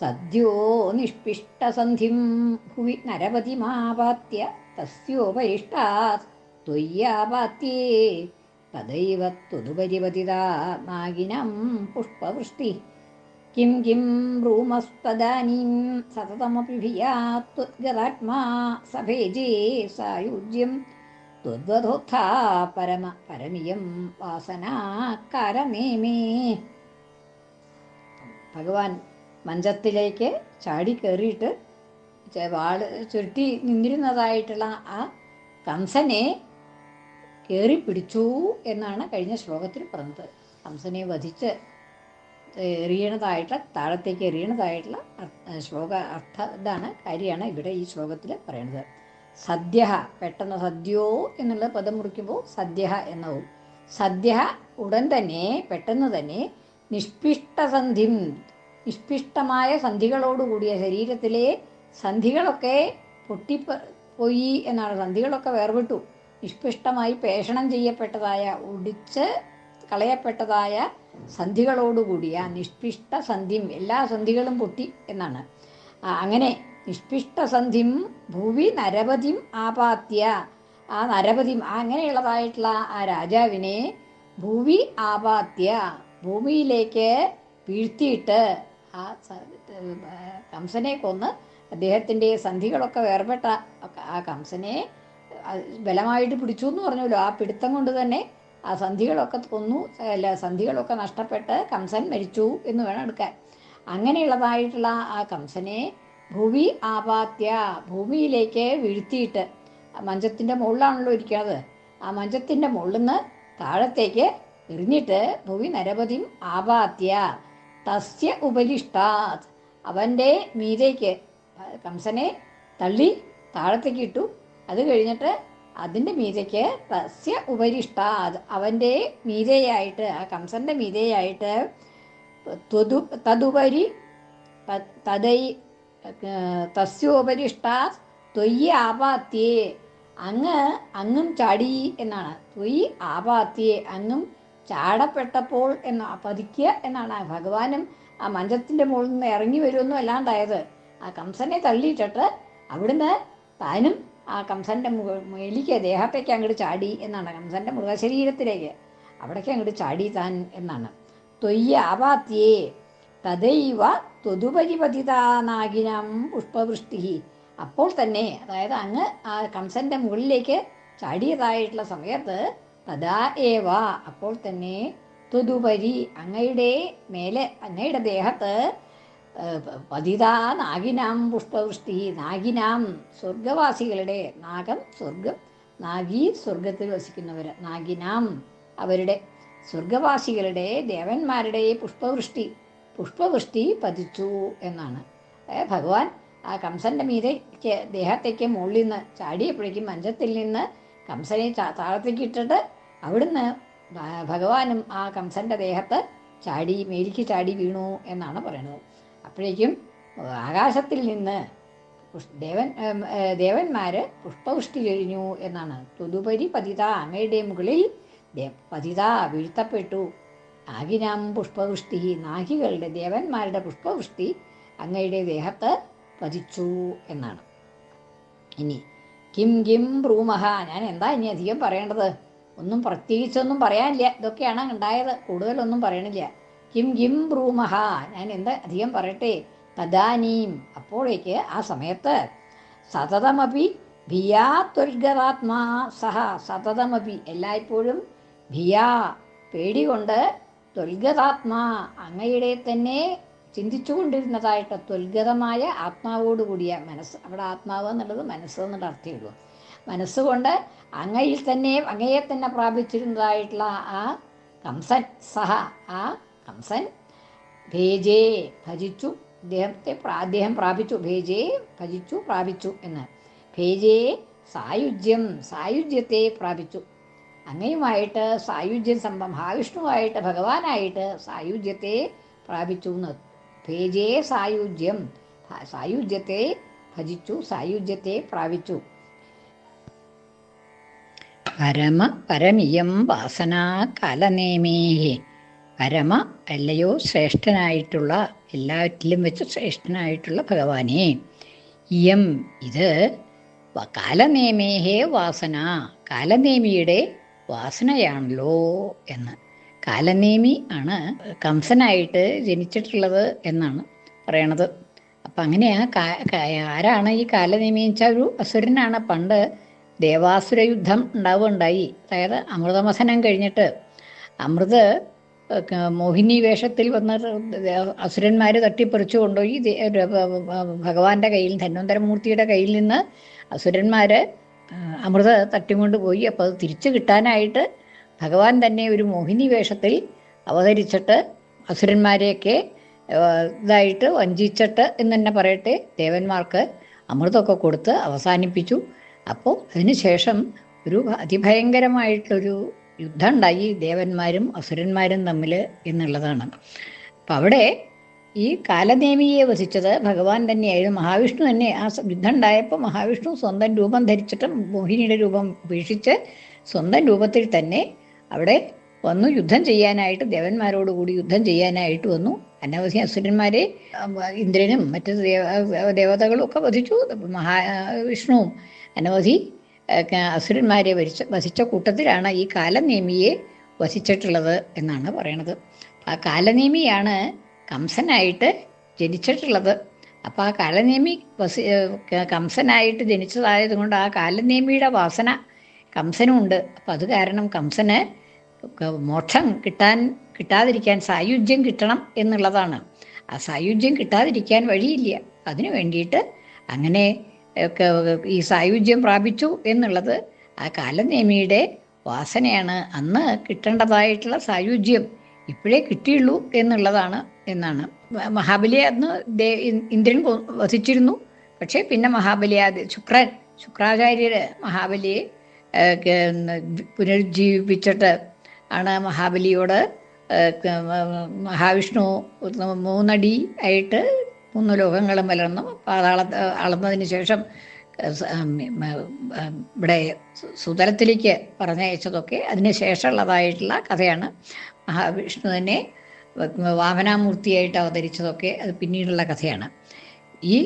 സദ്യോ നിഷ്പിഷ്ടസന്ധിം ഭുവി നരപതിമാപാത്യ തസ്യോപരിഷ്ടാത് ത്വയ്യാപാത്യേ തദൈവ ത്വതുപരിപതിതാ നാഗിനം പുഷ്പവൃഷ്ടി. കിം കിം ബ്രൂമസ്തദാനീം സതതമപി ഭിയാ ത്വദ്ഗതാത്മാ സഭേജേ സായുജ്യം ത്വദ്വധോത്ഥാ പരമ പരമിയം വാസനാകാരമേമേ ഭഗവാൻ മഞ്ചത്തിലേക്ക് ചാടി കയറിയിട്ട് വാൾ ചുരുട്ടി നിന്നിരുന്നതായിട്ടുള്ള ആ കംസനെ കയറി പിടിച്ചു എന്നാണ് കഴിഞ്ഞ ശ്ലോകത്തിൽ പറഞ്ഞത്. കംസനെ വധിച്ച് എറിയണതായിട്ടുള്ള താഴത്തേക്ക് എറിയണതായിട്ടുള്ള ശ്ലോക അർത്ഥ ഇതാണ് കാര്യമാണ് ഇവിടെ ഈ ശ്ലോകത്തിൽ പറയുന്നത് സദ്യ പെട്ടെന്ന് സദ്യോ എന്നുള്ള പദം മുറിക്കുമ്പോൾ സദ്യ എന്നാവും. സദ്യ ഉടൻ തന്നെ പെട്ടെന്ന് തന്നെ നിഷ്പിഷ്ടസന്ധിം നിഷ്പിഷ്ടമായ സന്ധികളോടുകൂടിയ ശരീരത്തിലെ സന്ധികളൊക്കെ പൊട്ടിപ്പോയി എന്നാണ്. സന്ധികളൊക്കെ വേർവിട്ടു നിഷ്പിഷ്ടമായി പേഷണം ചെയ്യപ്പെട്ടതായ ഒടിച്ച് കളയപ്പെട്ടതായ സന്ധികളോടുകൂടിയ നിഷ്പിഷ്ട സന്ധിം എല്ലാ സന്ധികളും പൊട്ടി എന്നാണ്. അങ്ങനെ നിഷ്പിഷ്ട സന്ധിം ഭൂവി നരപതിം ആപാത്യ. ആ നരപതിം അങ്ങനെയുള്ളതായിട്ടുള്ള ആ രാജാവിനെ ഭൂവി ആപാത്യ ഭൂമിയിലേക്ക് വീഴ്ത്തിയിട്ട് ആ കംസനെ കൊന്ന് അദ്ദേഹത്തിന്റെ സന്ധികളൊക്കെ വേർപെട്ട ആ കംസനെ ബലമായിട്ട് പിടിച്ചു എന്ന് പറഞ്ഞല്ലോ. ആ പിടുത്തം കൊണ്ട് തന്നെ ആ സന്ധികളൊക്കെ കൊന്നു. അല്ല സന്ധികളൊക്കെ നഷ്ടപ്പെട്ട് കംസൻ മരിച്ചു എന്ന് വേണം എടുക്കാൻ. അങ്ങനെയുള്ളതായിട്ടുള്ള ആ കംസനെ ഭൂമി ആപാത്യ ഭൂമിയിലേക്ക് വീഴ്ത്തിയിട്ട് മഞ്ചത്തിന്റെ മുകളിലാണല്ലോ ഇരിക്കുന്നത്. ആ മഞ്ചത്തിന്റെ മുകളിൽ നിന്ന് താഴത്തേക്ക് എറിഞ്ഞിട്ട് ഭൂമി നരപതിയും ആപാത്യ. തസ്യ ഉപരിഷ്ടാത് അവന്റെ മീതേക്ക് കംസനെ തള്ളി താഴത്തേക്ക് ഇട്ടു. അത് കഴിഞ്ഞിട്ട് അതിന്റെ മീതയ്ക്ക് തസ്യ ഉപരിഷ്ടാത് അവന്റെ മീതയായിട്ട് ആ കംസന്റെ മീതയായിട്ട് തതുപരി തതൈ തസ്യോപരിഷ്ടാത് ത്വയ്യ ആപാത്യേ. അങ്ങ് അങ്ങും ചാടി എന്നാണ്. തൊയ് ആപാത്യേ അങ്ങും ചാടപ്പെട്ടപ്പോൾ എന്ന പതിക്കുക എന്നാണ് ആ ഭഗവാനും ആ മഞ്ചത്തിന്റെ മുകളിൽ നിന്ന് ഇറങ്ങി വരുമെന്നും അല്ലാണ്ടായത്. ആ കംസനെ തള്ളിയിട്ടിട്ട് അവിടുന്ന് താനും ആ കംസന്റെ മുക- മേലിക്ക് ദേഹത്തേക്ക് അങ്ങോട്ട് ചാടി എന്നാണ്. കംസന്റെ മൃഗശരീരത്തിലേക്ക് അവിടേക്ക് അങ്ങോട്ട് ചാടി താൻ എന്നാണ്. തൊയ്യ ആപാത്യേ തദൈവ തൊതുപരിപതിതാനാകിനം പുഷ്പവൃഷ്ടി അപ്പോൾ തന്നെ അതായത് അങ്ങ് ആ കംസന്റെ മുകളിലേക്ക് ചാടിയതായിട്ടുള്ള സമയത്ത് തഥാ ഏവ. അപ്പോൾ തന്നെ ത്വതുപരി അങ്ങയുടെ മേലെ അങ്ങയുടെ ദേഹത്ത് പതിതാ നാഗിനാം പുഷ്പവൃഷ്ടി നാഗിനാം സ്വർഗവാസികളുടെ നാഗം സ്വർഗം നാഗി സ്വർഗത്തിൽ വസിക്കുന്നവർ നാഗിനാം അവരുടെ സ്വർഗവാസികളുടെ ദേവന്മാരുടെ പുഷ്പവൃഷ്ടി പുഷ്പവൃഷ്ടി പതിച്ചു എന്നാണ്. ഭഗവാൻ ആ കംസന്റെ മീതേക്ക് ദേഹത്തേക്ക് മുകളിൽ നിന്ന് ചാടിയപ്പോഴേക്കും മഞ്ചത്തിൽ നിന്ന് കംസനെ താഴത്തേക്ക് ഇട്ടിട്ട് അവിടുന്ന് ഭഗവാനും ആ കംസന്റെ ദേഹത്ത് ചാടി മേലിക്ക് ചാടി വീണു എന്നാണ് പറയുന്നത്. അപ്പോഴേക്കും ആകാശത്തിൽ നിന്ന് ദേവൻ ദേവന്മാര് പുഷ്പവൃഷ്ടി കഴിഞ്ഞു എന്നാണ്. തുതുപരി പതിത അങ്ങയുടെ മുകളിൽ പതിത വീഴ്ത്തപ്പെട്ടു. ആകിനാം പുഷ്പവൃഷ്ടി നാഗികളുടെ ദേവന്മാരുടെ പുഷ്പവൃഷ്ടി അങ്ങയുടെ ദേഹത്ത് പതിച്ചു എന്നാണ്. ഇനി കിം കിം ബ്രൂമഹ ഞാൻ എന്താ ഇനി അധികം പറയേണ്ടത്? ഒന്നും പ്രത്യേകിച്ചൊന്നും പറയാനില്ല. ഇതൊക്കെയാണ് ഉണ്ടായത്. കൂടുതലൊന്നും പറയണില്ല. കിം കിം ബ്രൂമഹ. ഞാൻ എന്താ അധികം പറയട്ടെ? തദാനീം. അപ്പോഴേക്ക് ആ സമയത്ത് സതതമപി ഭിയാ ത്വൽഗതാത്മാ സഹ. സതതമപി എല്ലായ്പ്പോഴും ഭിയാ പേടികൊണ്ട് ത്വൽഗതാത്മാ അങ്ങയുടെ തന്നെ ചിന്തിച്ചുകൊണ്ടിരുന്നതായിട്ട് ത്വൽഗതമായ ആത്മാവോടുകൂടിയ മനസ്സ്. അവിടെ ആത്മാവ് എന്നുള്ളത് മനസ്സ് എന്നുള്ള അർത്ഥമേ ഉള്ളൂ. മനസ്സുകൊണ്ട് അങ്ങയിൽ തന്നെ അങ്ങയെ തന്നെ പ്രാപിച്ചിരുന്നതായിട്ടുള്ള ആ കംസൻ സഹ ആ കംസൻ ഭേജേ ഭജിച്ചു. അദ്ദേഹത്തെ അദ്ദേഹം പ്രാപിച്ചു. ഭേജേ ഭജിച്ചു പ്രാപിച്ചു എന്ന്. ഭേജേ സായുജ്യം സായുജ്യത്തെ പ്രാപിച്ചു. അങ്ങയുമായിട്ട് സായുജ്യം സംഭവം മഹാവിഷ്ണുവായിട്ട് ഭഗവാനായിട്ട് സായുജ്യത്തെ പ്രാപിച്ചു എന്ന്. ഭേജേ സായുജ്യം സായുജ്യത്തെ ഭജിച്ചു സായുജ്യത്തെ പ്രാപിച്ചു. പരമ പരമിയം വാസനാ കാലനേമേ പരമ അല്ലയോ ശ്രേഷ്ഠനായിട്ടുള്ള എല്ലാറ്റിലും വെച്ച് ശ്രേഷ്ഠനായിട്ടുള്ള ഭഗവാനെ. ഇയം ഇത് കാലനേമേഹേ വാസന കാലനേമിയുടെ വാസനയാണല്ലോ എന്ന്. കാലനേമി ആണ് കംസനായിട്ട് ജനിച്ചിട്ടുള്ളത് എന്നാണ് പറയണത്. അപ്പം അങ്ങനെയാ ആരാണ് ഈ കാലനേമി വെച്ചാൽ ഒരു അസുരനാണ്. പണ്ട് ദേവാസുര യുദ്ധം ഉണ്ടാവുകയുണ്ടായി. അതായത് അമൃതമസനം കഴിഞ്ഞിട്ട് അമൃത് മോഹിനി വേഷത്തിൽ വന്ന അസുരന്മാർ തട്ടിപ്പറിച്ചു കൊണ്ടുപോയി. ഭഗവാന്റെ കയ്യിൽ ധന്വന്തരമൂർത്തിയുടെ കയ്യിൽ നിന്ന് അസുരന്മാർ അമൃത് തട്ടിക്കൊണ്ട് പോയി. അപ്പോൾ അത് തിരിച്ചു കിട്ടാനായിട്ട് ഭഗവാൻ തന്നെ ഒരു മോഹിനി വേഷത്തിൽ അവതരിച്ചിട്ട് അസുരന്മാരെയൊക്കെ ഇതായിട്ട് വഞ്ചിച്ചിട്ട് എന്ന് തന്നെ പറയട്ടെ ദേവന്മാർക്ക് അമൃതമൊക്കെ കൊടുത്ത് അവസാനിപ്പിച്ചു. അപ്പോൾ അതിനുശേഷം ഒരു അതിഭയങ്കരമായിട്ടൊരു യുദ്ധം ഉണ്ടായി ദേവന്മാരും അസുരന്മാരും തമ്മിൽ എന്നുള്ളതാണ്. അപ്പം അവിടെ ഈ കാലദേവിയെ വസിച്ചത് ഭഗവാൻ തന്നെയായിരുന്നു. മഹാവിഷ്ണു തന്നെ ആ യുദ്ധം ഉണ്ടായപ്പോൾ മഹാവിഷ്ണു സ്വന്തം രൂപം ധരിച്ചിട്ട് മോഹിനിയുടെ രൂപം ഉപേക്ഷിച്ച് സ്വന്തം രൂപത്തിൽ തന്നെ അവിടെ വന്നു യുദ്ധം ചെയ്യാനായിട്ട് ദേവന്മാരോടുകൂടി യുദ്ധം ചെയ്യാനായിട്ട് വന്നു. അനവധി അസുരന്മാരെ ഇന്ദ്രനും മറ്റ് ദേവ ദേവതകളും ഒക്കെ വധിച്ചു. മഹാ വിഷ്ണുവും അനവധി അസുരന്മാരെ വരിച്ച വസിച്ച കൂട്ടത്തിലാണ് ഈ കാലനേമിയെ വസിച്ചിട്ടുള്ളത് എന്നാണ് പറയണത്. ആ കാലനേമിയാണ് കംസനായിട്ട് ജനിച്ചിട്ടുള്ളത്. അപ്പം ആ കാലനേമി വസി കംസനായിട്ട് ജനിച്ചതായത് കൊണ്ട് ആ കാലനേമിയുടെ വാസന കംസനുമുണ്ട് അപ്പം അത് കാരണം കംസന് മോക്ഷം കിട്ടാൻ കിട്ടാതിരിക്കാൻ സായുജ്യം കിട്ടണം എന്നുള്ളതാണ്. ആ സായുജ്യം കിട്ടാതിരിക്കാൻ വഴിയില്ല. അതിനു വേണ്ടിയിട്ട് അങ്ങനെ ഒക്കെ ഈ സായുജ്യം പ്രാപിച്ചു എന്നുള്ളത് ആ കാലനേമിയുടെ വാസനയാണ്. അന്ന് കിട്ടേണ്ടതായിട്ടുള്ള സായുജ്യം ഇപ്പോഴേ കിട്ടിയുള്ളൂ എന്നുള്ളതാണ് എന്നാണ്. മഹാബലിയെ അന്ന് ഇന്ദ്രൻ വധിച്ചിരുന്നു പക്ഷേ പിന്നെ മഹാബലി അത് ശുക്രൻ ശുക്രാചാര്യര് മഹാബലിയെ പുനരുജ്ജീവിപ്പിച്ചിട്ട് ആണ് മഹാബലിയോട് മഹാവിഷ്ണു മൂന്നടി ആയിട്ട് മൂന്ന് ലോകങ്ങളും വലർന്നു. പാതാള അളന്നതിന് ശേഷം ഇവിടെ സുതലത്തിലേക്ക് പറഞ്ഞയച്ചതൊക്കെ അതിന് ശേഷമുള്ളതായിട്ടുള്ള കഥയാണ്. മഹാവിഷ്ണുവിനെ വാഹനാമൂർത്തിയായിട്ട് അവതരിച്ചതൊക്കെ അത് പിന്നീടുള്ള കഥയാണ്. ഈ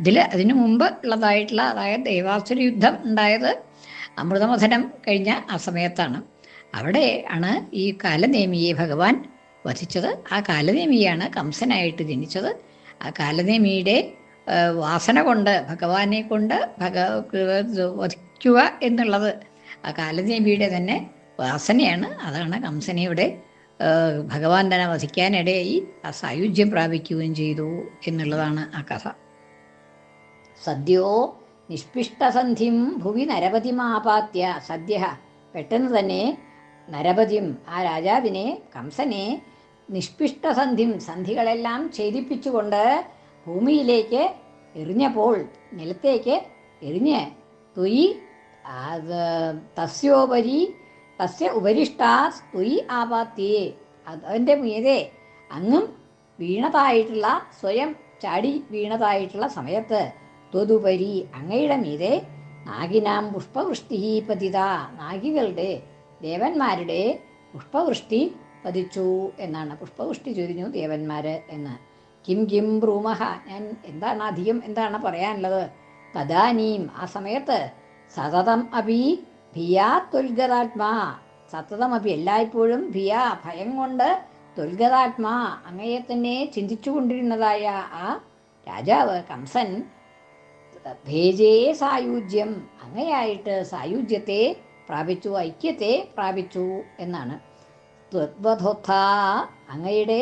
ഇതിൽ അതിനു മുമ്പ് ഉള്ളതായിട്ടുള്ള അതായത് ദേവാസുര യുദ്ധം ഉണ്ടായത് അമൃതമഥനം കഴിഞ്ഞ ആ സമയത്താണ്. അവിടെ ആണ് ഈ കാലനേമിയെ ഭഗവാൻ വധിച്ചത്. ആ കാലനേമിയാണ് കംസനായിട്ട് ജനിച്ചത്. ആ കാലനേമിയുടെ വാസന കൊണ്ട് ഭഗവാനെ കൊണ്ട് ഭഗ വധിക്കുക എന്നുള്ളത് ആ കാലനേമിയുടെ തന്നെ വാസനയാണ്. അതാണ് കംസനയുടെ ഭഗവാൻ തന്നെ വധിക്കാനിടയായി ആ സായുജ്യം പ്രാപിക്കുകയും ചെയ്തു എന്നുള്ളതാണ് ആ കഥ. സദ്യോ നിഷ്പിഷ്ടസന്ധിം ഭുവി നരപതിമാപാത്യ. സദ്യ പെട്ടെന്ന് തന്നെ നരപതിയും ആ രാജാവിനെ കംസനെ നിഷ്പിഷ്ടസന്ധിം സന്ധികളെല്ലാം ഛേദിപ്പിച്ചുകൊണ്ട് ഭൂമിയിലേക്ക് എറിഞ്ഞപ്പോൾ നിലത്തേക്ക് എറിഞ്ഞ് തുയി തസ്യോപരി തസ്യ ഉപരിഷ്ടാ തുയി ആപാത്തിയെ അതിന്റെ മീതെ അങ്ങും വീണതായിട്ടുള്ള സ്വയം ചാടി വീണതായിട്ടുള്ള സമയത്ത് ത്വതുപരി അങ്ങയുടെ മീതെ നാഗിനാം പുഷ്പവൃഷ്ടി പതിത. നാഗികളുടെ ദേവന്മാരുടെ പുഷ്പവൃഷ്ടി പതിച്ചു എന്നാണ് പുഷ്പവൃഷ്ടി ചൊരിഞ്ഞു ദേവന്മാർ എന്ന്. കിം കിം ബ്രൂമഹ ഞാൻ എന്താണ് അധികം എന്താണ് പറയാനുള്ളത്? തദാനീം ആ സമയത്ത് സതതം അഭി ഭിയാ ത്വൽഗതാത്മാ. സതതം അഭി എല്ലായ്പ്പോഴും ഭിയാ ഭയം കൊണ്ട് ത്വൽഗതാത്മാ അങ്ങയെ തന്നെ ചിന്തിച്ചു കൊണ്ടിരുന്നതായ ആ രാജാവ് കംസൻ ഭേജേ സായുജ്യം അങ്ങയായിട്ട് സായുജ്യത്തെ പ്രാപിച്ചു ഐക്യത്തെ പ്രാപിച്ചു എന്നാണ്. ത്വദ്വധോത്ഥ അങ്ങയുടെ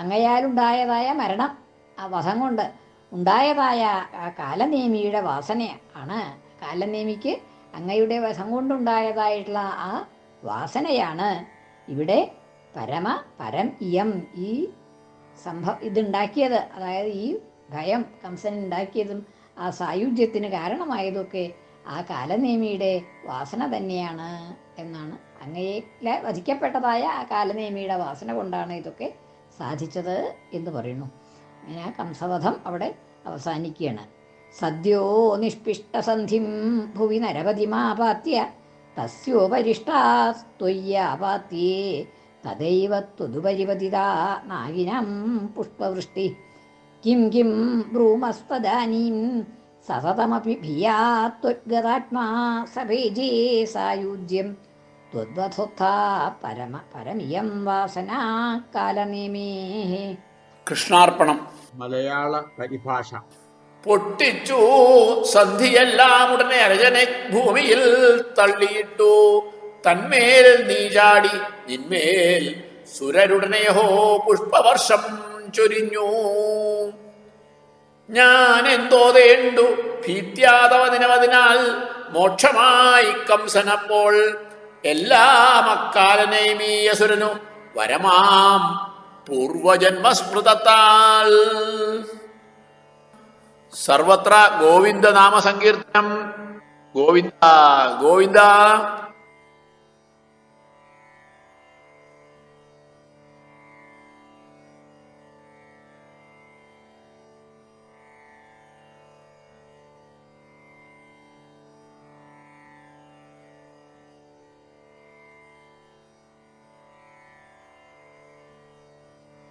അങ്ങയാലുണ്ടായതായ മരണം ആ വധം കൊണ്ട് ഉണ്ടായതായ ആ കാലനേമിയുടെ വാസനയാണ്. കാലനേമിക്ക് അങ്ങയുടെ വധം കൊണ്ടുണ്ടായതായിട്ടുള്ള ആ വാസനയാണ്. ഇവിടെ പരമ പരം ഇയം ഈ സംഭവ ഇതുണ്ടാക്കിയത് അതായത് ഈ ഭയം കംസൻ ഉണ്ടാക്കിയതും ആ സായുജ്യത്തിന് കാരണമായതൊക്കെ ആ കാലനേമിയുടെ വാസന തന്നെയാണ് എന്നാണ് അങ്ങയെ വധിക്കപ്പെട്ടതായ ആ കാലനേമിയുടെ വാസന കൊണ്ടാണ് ഇതൊക്കെ സാധിച്ചത് എന്ന് പറയുന്നു. അങ്ങനെ ആ കംസവധം അവിടെ അവസാനിക്കുകയാണ്. സദ്യോ നിഷ്പിഷ്ടസന്ധിം ഭുവി നരപതിമാപാത്യ തസ്യോപരിഷ്ടാസ്ത്വയ്യാപാത്യേ തദൈവ ത്വതുപരിപതിതാ നാഗിനം പുഷ്പവൃഷ്ടി. കിം കിം ബ്രൂമസ്തദാനീം സതതമപി ഭിയാത്വഗതാത്മാ സഭേജേ സായുജ്യം. പരമ പരമിയം വാസനാ കാലനേമേ കൃഷ്ണാർപ്പണം. മലയാള പരിഭാഷ. പൊട്ടിച്ചു സന്ധിയെല്ലാം ഉടനെ അരജനെ ഭൂമിയിൽ തള്ളിയിട്ടു. തന്മേൽ നീചാടി നിന്മേൽ സുരരുടനെയോ പുഷ്പവർഷം ചൊരിഞ്ഞു. ഞാൻ എന്തോതേണ്ടു ഭീത്യാതവതിനവതിനാൽ മോക്ഷമായി കംസനപ്പോൾ എല്ലാം മക്കാലനെയും ഈ അസുരനു വരമാം പൂർവജന്മസ്മൃതത്താൽ. സർവത്ര ഗോവിന്ദ നാമസങ്കീർത്തനം ഗോവിന്ദ ഗോവിന്ദ.